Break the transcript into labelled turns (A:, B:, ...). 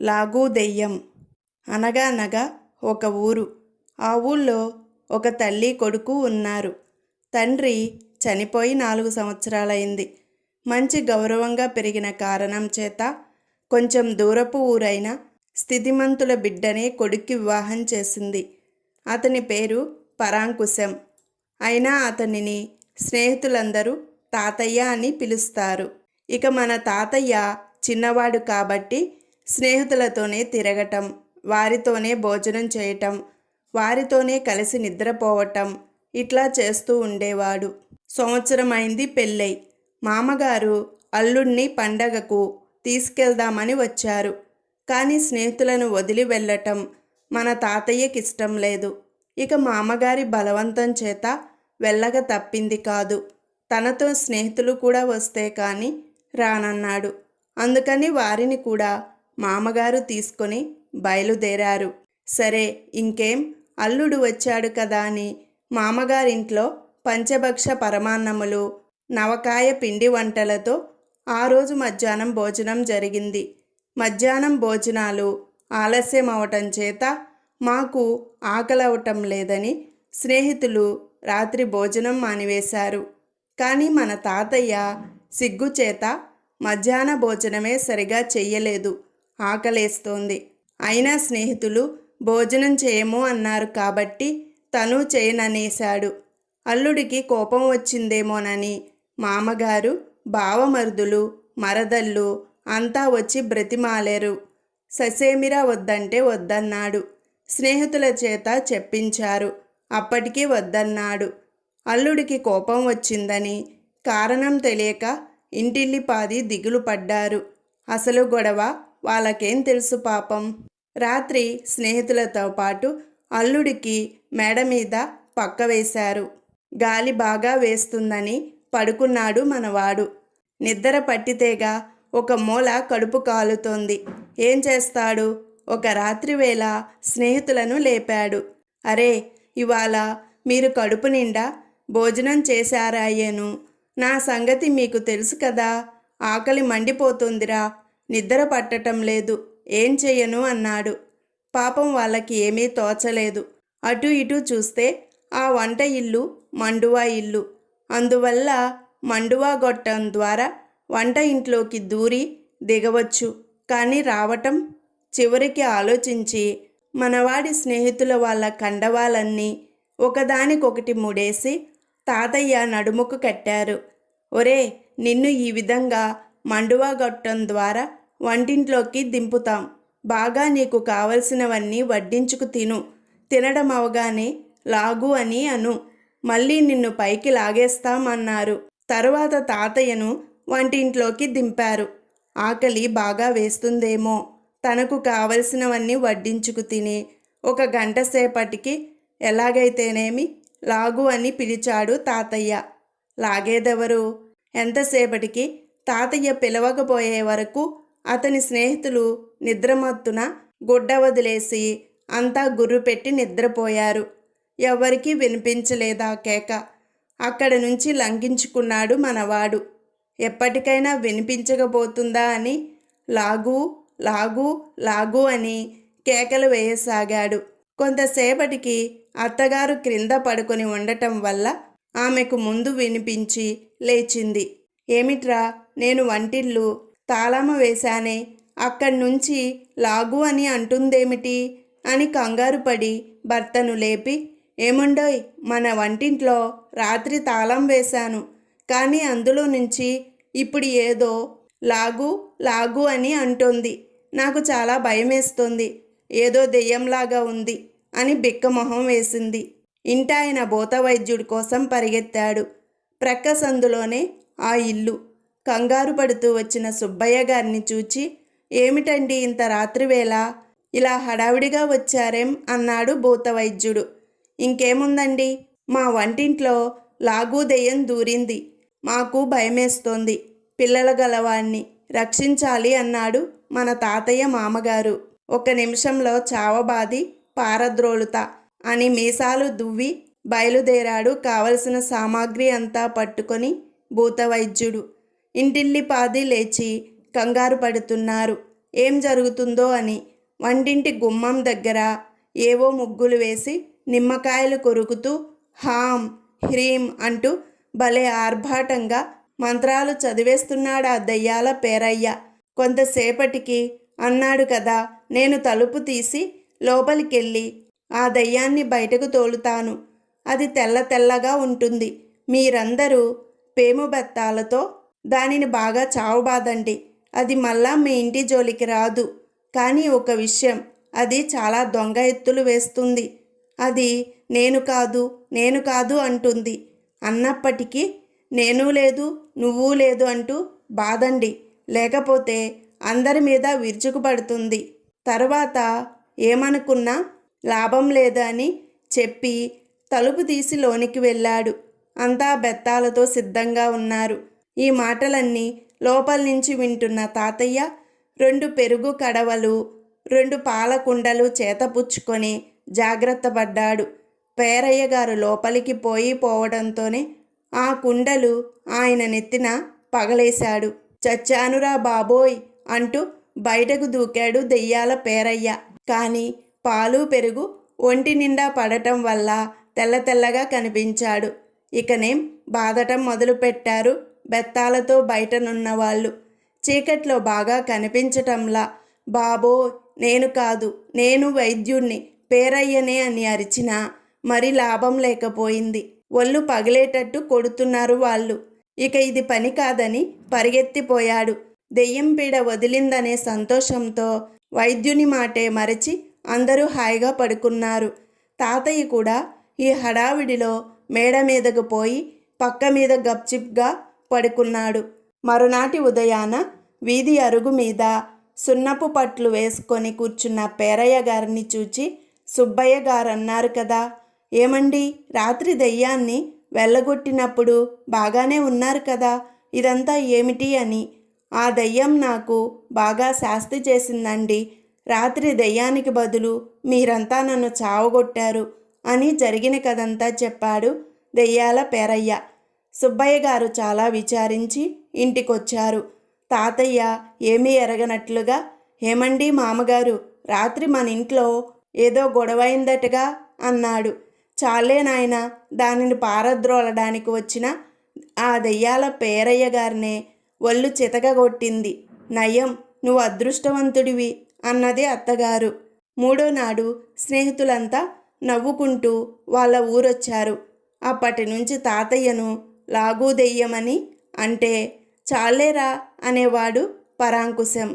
A: లాగు దెయ్యం అనగానగా ఒక ఊరు. ఆ ఊళ్ళో ఒక తల్లి కొడుకు ఉన్నారు. తండ్రి చనిపోయి నాలుగు సంవత్సరాలైంది. మంచి గౌరవంగా పెరిగిన కారణం చేత కొంచెం దూరపు ఊరైన స్థితిమంతుల బిడ్డనే కొడుక్కి వివాహం చేసింది. అతని పేరు పరాంకుశం. అయినా అతనిని స్నేహితులందరూ తాతయ్య అని పిలుస్తారు. ఇక మన తాతయ్య చిన్నవాడు కాబట్టి స్నేహితులతోనే తిరగటం వారితోనే భోజనం చేయటం వారితోనే కలిసి నిద్రపోవటం ఇట్లా చేస్తూ ఉండేవాడు. సంవత్సరం అయింది పెళ్ళై. మామగారు అల్లుణ్ణి పండగకు తీసుకెళ్దామని వచ్చారు. కానీ స్నేహితులను వదిలి వెళ్ళటం మన తాతయ్యకి ఇష్టం లేదు. ఇక మామగారి బలవంతం చేత వెళ్ళక తప్పింది కాదు. తనతో స్నేహితులు కూడా వస్తే కానీ రానన్నాడు. అందుకని వారిని కూడా మామగారు తీసుకొని బయలుదేరారు. సరే ఇంకేం? అల్లుడు వచ్చాడు కదా అని మామగారింట్లో పంచభక్ష పరమాన్నములు నవకాయ పిండి వంటలతో ఆ రోజు మధ్యాహ్నం భోజనం జరిగింది. మధ్యాహ్నం భోజనాలు ఆలస్యం అవటం చేత మాకు ఆకలవటం లేదని స్నేహితులు రాత్రి భోజనం మానివేశారు. కానీ మన తాతయ్య సిగ్గు చేత మధ్యాహ్న భోజనమే సరిగా చెయ్యలేదు. ఆకలేస్తోంది. అయినా స్నేహితులు భోజనం చేయము అన్నారు కాబట్టి తను చేయననేశాడు. అల్లుడికి కోపం వచ్చిందేమోనని మామగారు బావమరుదులు మరదళ్ళు అంతా వచ్చి బ్రతిమాలేరు. ససేమిరా వద్దంటే వద్దన్నాడు. స్నేహితుల చేత చెప్పించారు. అప్పటికీ వద్దన్నాడు. అల్లుడికి కోపం వచ్చిందని కారణం తెలియక ఇంటిల్లిపాది దిగులు పడ్డారు. అసలు గొడవ వాళ్ళకేం తెలుసు పాపం? రాత్రి స్నేహితులతో పాటు అల్లుడికి మేడ మీద పక్క వేశారు. గాలి బాగా వేస్తుందని పడుకున్నాడు మనవాడు. నిద్ర పట్టితేగా ఒక మూల కడుపు కాలుతోంది. ఏం చేస్తాడు? ఒక రాత్రి వేళ స్నేహితులను లేపాడు. అరే ఇవాళ మీరు కడుపు నిండా భోజనం చేశారాయేను. నా సంగతి మీకు తెలుసు కదా? ఆకలి మండిపోతుందిరా. నిద్ర పట్టటం లేదు. ఏం చెయ్యను? అన్నాడు. పాపం వాళ్ళకి ఏమీ తోచలేదు. అటు ఇటు చూస్తే ఆ వంట ఇల్లు మండువా ఇల్లు. అందువల్ల మండువా గొట్టం ద్వారా వంట ఇంట్లోకి దూరి దిగవచ్చు. కానీ రావటం చివరికి ఆలోచించి మనవాడి స్నేహితుల వాళ్ళ కండవాలన్నీ ఒకదానికొకటి ముడేసి తాతయ్య నడుముకు కట్టారు. ఒరే నిన్ను ఈ విధంగా మండువా గొట్టం ద్వారా వంటింట్లోకి దింపుతాం. బాగా నీకు కావలసినవన్నీ వడ్డించుకు తిను. తినడం అవగానే లాగు అని అను. మళ్ళీ నిన్ను పైకి లాగేస్తామన్నారు. తరువాత తాతయ్యను వంటింట్లోకి దింపారు. ఆకలి బాగా వేస్తుందేమో. తనకు కావలసినవన్నీ వడ్డించుకు తిని ఒక గంట సేపటికి ఎలాగైతేనేమి లాగు అని పిలిచాడు తాతయ్య. లాగేదెవరు? ఎంతసేపటికి? తాతయ్య పిలవకపోయే వరకు అతని స్నేహితులు నిద్రమత్తున గుడ్డ వదిలేసి అంతా గుర్రు పెట్టి నిద్రపోయారు. ఎవరికీ వినిపించలేదా కేక. అక్కడ నుంచి లంఘించుకున్నాడు మనవాడు. ఎప్పటికైనా వినిపించకపోతుందా అని లాగు లాగు లాగు అని కేకలు వేయసాగాడు. కొంతసేపటికి అత్తగారు క్రింద పడుకొని ఉండటం వల్ల ఆమెకు ముందు వినిపించి లేచింది. ఏమిట్రా నేను వంటిల్లు తాళము వేశానే. అక్కడి నుంచి లాగు అని అంటుందేమిటి? అని కంగారు పడి భర్తను లేపి ఏముండోయ్ మన వంటింట్లో రాత్రి తాళం వేశాను. కానీ అందులో నుంచి ఇప్పుడు ఏదో లాగు లాగు అని అంటోంది. నాకు చాలా భయమేస్తుంది. ఏదో దెయ్యంలాగా ఉంది అని బిక్కమొహం వేసింది. ఇంటాయన భూత వైద్యుడి కోసం పరిగెత్తాడు. ప్రక్క సందులోనే ఆ ఇల్లు. కంగారు పడుతూ వచ్చిన సుబ్బయ్య గారిని చూచి ఏమిటండి ఇంత రాత్రివేళ? ఇలా హడావిడిగా వచ్చారేం? అన్నాడు భూత వైద్యుడు ఇంకేముందండి? మా వంటింట్లో లాగు దెయ్యం దూరింది. మాకు భయమేస్తోంది. పిల్లల గలవాణ్ణి రక్షించాలి అన్నాడు మన తాతయ్య మామగారు. ఒక నిమిషంలో చావబాది పారద్రోలుతా అని మీసాలు దువ్వి బయలుదేరాడు కావలసిన సామాగ్రి అంతా పట్టుకొని భూత ఇంటిల్లి పాది లేచి కంగారు పడుతున్నారు. ఏం జరుగుతుందో అని వంటింటి గుమ్మం దగ్గర ఏవో ముగ్గులు వేసి నిమ్మకాయలు కొరుకుతూ హాం హ్రీం అంటూ భలే ఆర్భాటంగా మంత్రాలు చదివేస్తున్నాడు ఆ దయ్యాల పేరయ్య. కొంతసేపటికి అన్నాడు కదా నేను తలుపు తీసి లోపలికెళ్ళి ఆ దయ్యాన్ని బయటకు తోలుతాను. అది తెల్ల తెల్లగా ఉంటుంది. మీరందరూ పేము బెత్తాలతో దానిని బాగా చావబాదండి. అది మళ్ళా మీ ఇంటి జోలికి రాదు. కానీ ఒక విషయం అది చాలా దొంగ ఎత్తులు వేస్తుంది. అది నేను కాదు నేను కాదు అంటుంది. అన్నప్పటికీ నేను లేదు నువ్వు లేదు అంటూ బాదండి లేకపోతే అందరి మీద విరుచుకుపడుతుంది. తర్వాత ఏమనుకున్నా లాభం లేదని చెప్పి తలుపు తీసి లోనికి వెళ్ళాడు. అంతా బెత్తాలతో సిద్ధంగా ఉన్నారు. ఈ మాటలన్నీ లోపల నుంచి వింటున్న తాతయ్య రెండు పెరుగు కడవలు రెండు పాల కుండలు చేతపుచ్చుకొని జాగ్రత్త పడ్డాడు. పేరయ్య గారు లోపలికి పోయి పోవడంతోనే ఆ కుండలు ఆయన నెత్తిన పగలేశాడు. చచ్చానురా బాబోయ్ అంటూ బయటకు దూకాడు దెయ్యాల పేరయ్య. కానీ పాలు పెరుగు ఒంటి నిండా పడటం వల్ల తెల్ల తెల్లగా కనిపించాడు. ఇకనేం బాధటం మొదలుపెట్టారు బెత్తాలతో బయటనున్న వాళ్ళు చీకట్లో బాగా కనిపించటంలా బాబో నేను కాదు నేను వైద్యుణ్ణి పేరయ్యనే అని అరిచినా మరి లాభం లేకపోయింది. ఒళ్ళు పగిలేటట్టు కొడుతున్నారు వాళ్ళు. ఇక ఇది పని కాదని పరిగెత్తిపోయాడు. దెయ్యం పీడ వదిలిందనే సంతోషంతో వైద్యుని మాటే మరచి అందరూ హాయిగా పడుకున్నారు. తాతయ్య కూడా ఈ హడావిడిలో మేడ మీదకు పోయి పక్క మీద గప్చిప్గా పడుకున్నాడు. మరునాటి ఉదయాన వీధి అరుగు మీద సున్నపు పట్లు వేసుకొని కూర్చున్న పేరయ్య గారిని చూచి సుబ్బయ్య గారు అన్నారు కదా ఏమండి రాత్రి దయ్యాన్ని వెళ్ళగొట్టినప్పుడు బాగానే ఉన్నారు కదా ఇదంతా ఏమిటి అని. ఆ దెయ్యం నాకు బాగా శాస్తి చేసిందండి రాత్రి దయ్యానికి బదులు మీరంతా నన్ను చావగొట్టారు అని జరిగిన కథంతా చెప్పాడు దెయ్యాల పేరయ్య. సుబ్బయ్య గారు చాలా విచారించి ఇంటికొచ్చారు. తాతయ్య ఏమీ ఎరగనట్లుగా ఏమండి మామగారు రాత్రి మన ఇంట్లో ఏదో గొడవైందటగా అన్నాడు. చాలే నాయన దానిని పారద్రోలడానికి వచ్చిన ఆ దెయ్యాల పేరయ్య గారినే ఒళ్ళు చితకగొట్టింది. నయం నువ్వు అదృష్టవంతుడివి అన్నది అత్తగారు. మూడో నాడు స్నేహితులంతా నవ్వుకుంటూ వాళ్ళ ఊరొచ్చారు. అప్పటి నుంచి తాతయ్యను లాగూ దెయ్యమని అంటే చాలేరా అనేవాడు పరాంకుశం.